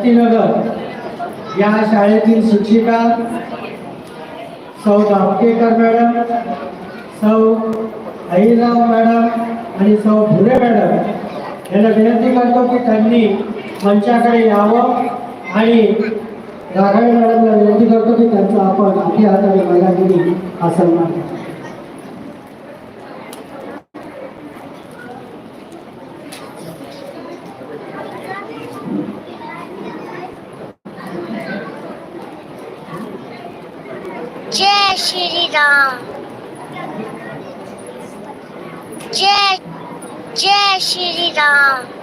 शक्तीनगर या शाळेतील शिक्षिका सौ दापकेकर मॅडम सौ अहिराव मॅडम आणि सौ भुरे मॅडम यांना विनंती करतो की त्यांनी मंचाकडे यावं आणि राघवे मॅडमला विनंती करतो की त्यांचा आपण आपल्या हाताने महिलांनी हा सन्मान करावा. जय श्री राम जय जय श्री राम जय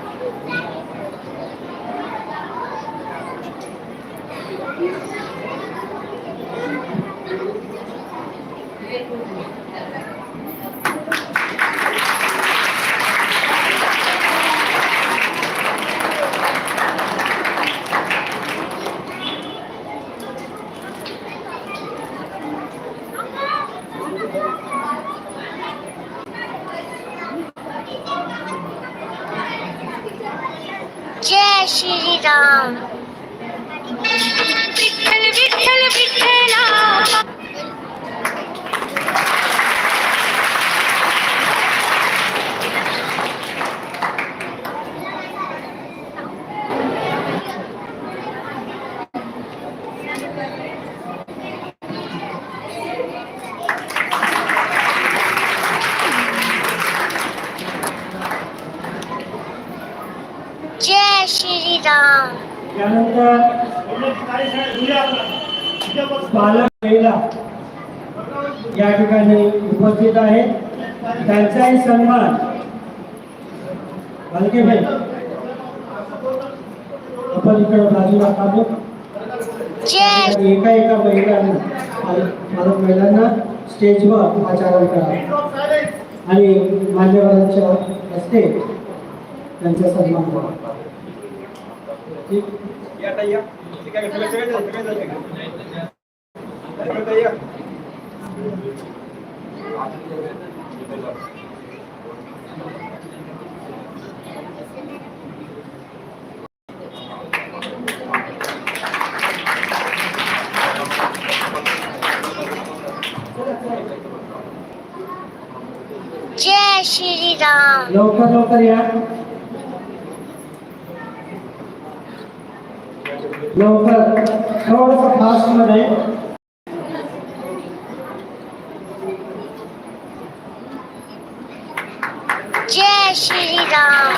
त्यानंतर पालक महिला या ठिकाणी उपस्थित आहेत त्यांचाही सन्मान भालकेबाई आपण इकडे बाजूला जय एका एका महिलांना महिलांना स्टेजवर आचरण करा आणि मान्यवरांच्या हस्ते त्यांचा सन्मान करा? जय श्री राम। लवकर लवकर या. लवकर थोडस फास्ट मध्ये जय श्री राम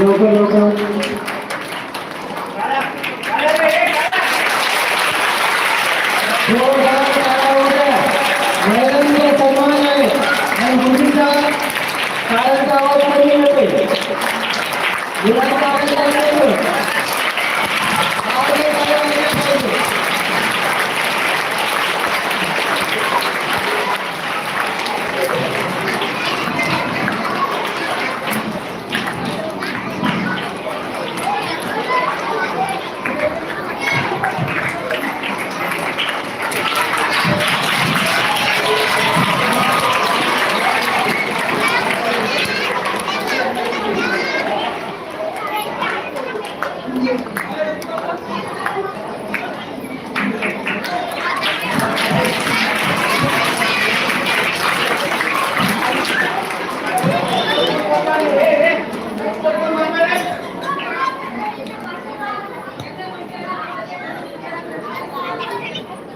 लवकर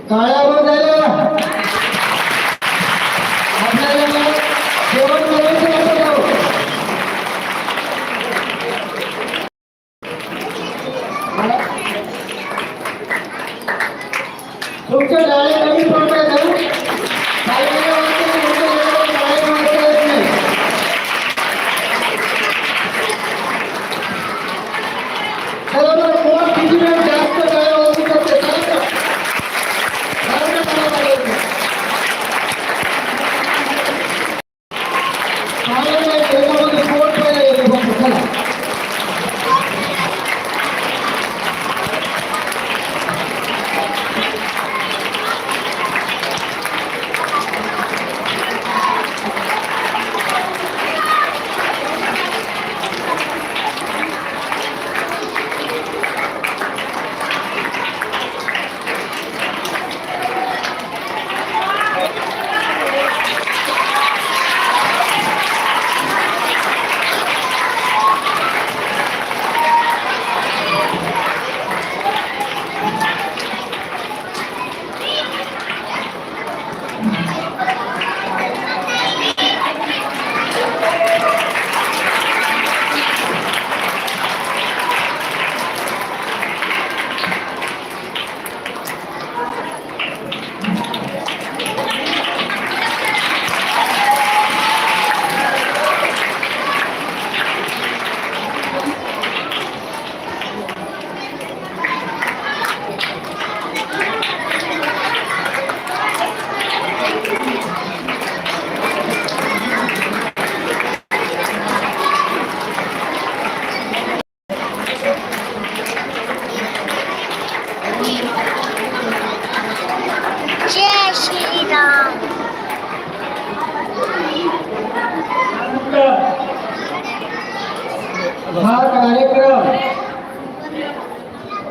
टाळ्या वाजायला आपल्याला जेवण करायचं तुमच्या डाळ्या कमी पडतात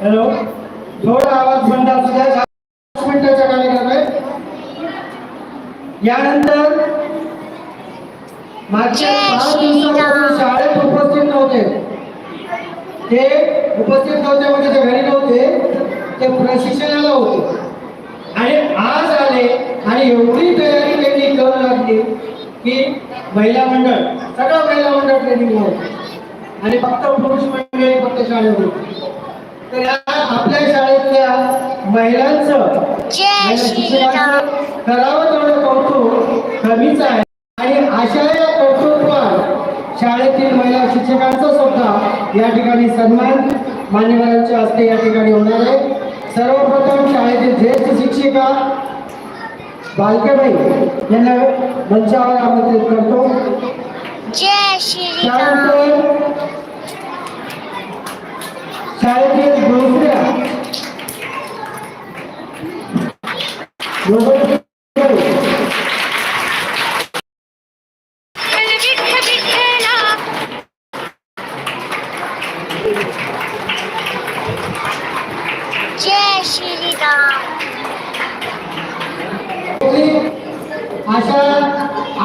हॅलो? थोडा आवाज बंद असू द्या. मिनिटाचा कार्यक्रम आहे यानंतर मागच्या पाच. दिवसापासून शाळेत उपस्थित नव्हते. ते उपस्थित नव्हते म्हणजे ते घरी नव्हते ते प्रशिक्षणाला होते. आणि आज आले आणि एवढी तयारी त्यांनी करू लागली की महिला मंडळ सगळं महिला मंडळ ट्रेनिंग होतं. आणि फक्त पुरुष मंडळी फक्त शाळेत होती आपल्या शाळेतल्या महिलांचं करावं तेवढं कौतुक कमीच आहे. आणि अशा या कौतुकवर शाळेतील महिला शिक्षकांचा सुद्धा या ठिकाणी सन्मान मान्यवरांच्या हस्ते या ठिकाणी होणार आहे. सर्वप्रथम शाळेतील ज्येष्ठ शिक्षिका बालकेबाई यांना मंचावर आमंत्रित करतो. त्यानंतर शाळेतील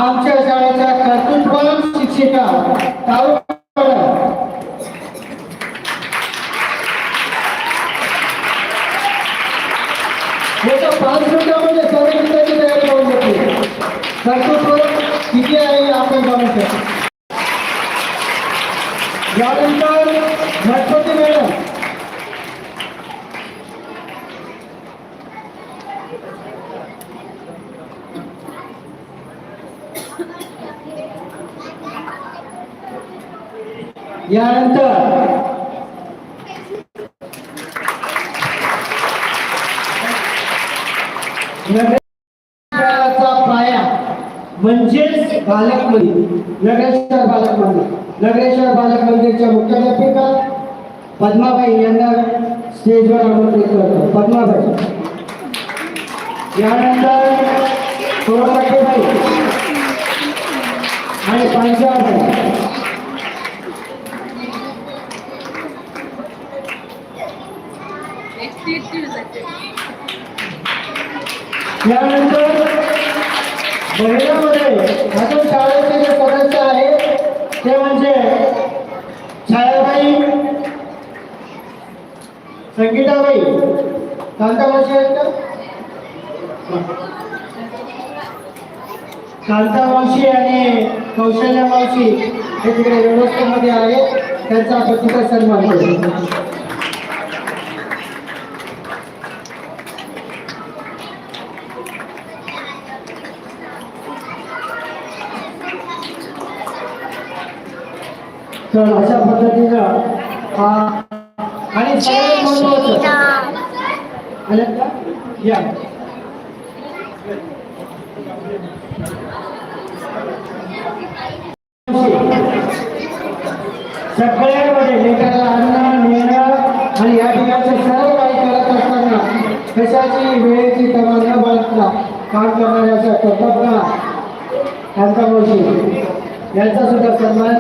आमच्या शाळेच्या कर्तृत्वान शिक्षिका पाच मिनिटामध्ये सर्व मित्रांची तयारी करून घेतली. कर्तृत्व किती आहे आपण पाहू शकतो. यानंतर गणपती मॅडम यानंतर पाया म्हणजेच बालक मंदिर नगरेश्वर बालक मंदिर नगरेश्वर बालक मंदिरच्या मुख्याध्यापिका पद्माबाई यांना स्टेजवर आमंत्रित करतो. पद्माबाई. यानंतर आणि पंजाब यानंतर महिलांमध्ये अजून शाळेचे जे सदस्य आहेत ते म्हणजे छायाबाई संगीताबाई. कांतामावशी आहेत का? कांता मावशी आणि कौशल्या मावशी हे तिकडे व्यवस्थेमध्ये आहेत त्यांचा आपण तिथं सन्मान करतो तर अशा पद्धतीनं हा. आणि या. सगळ्यांमध्ये लेकराला आणणं नेणं आणि या ठिकाणचं सर्व काही करत असताना कशाची वेळेची तमा न बाळगता काम करणाऱ्याचा कर्तव्य त्यांचा गोष्टी यांचा सुद्धा सन्मान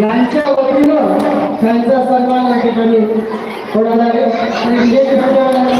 यांच्या वतीनं त्यांचा सन्मान या ठिकाणी होणार आहे.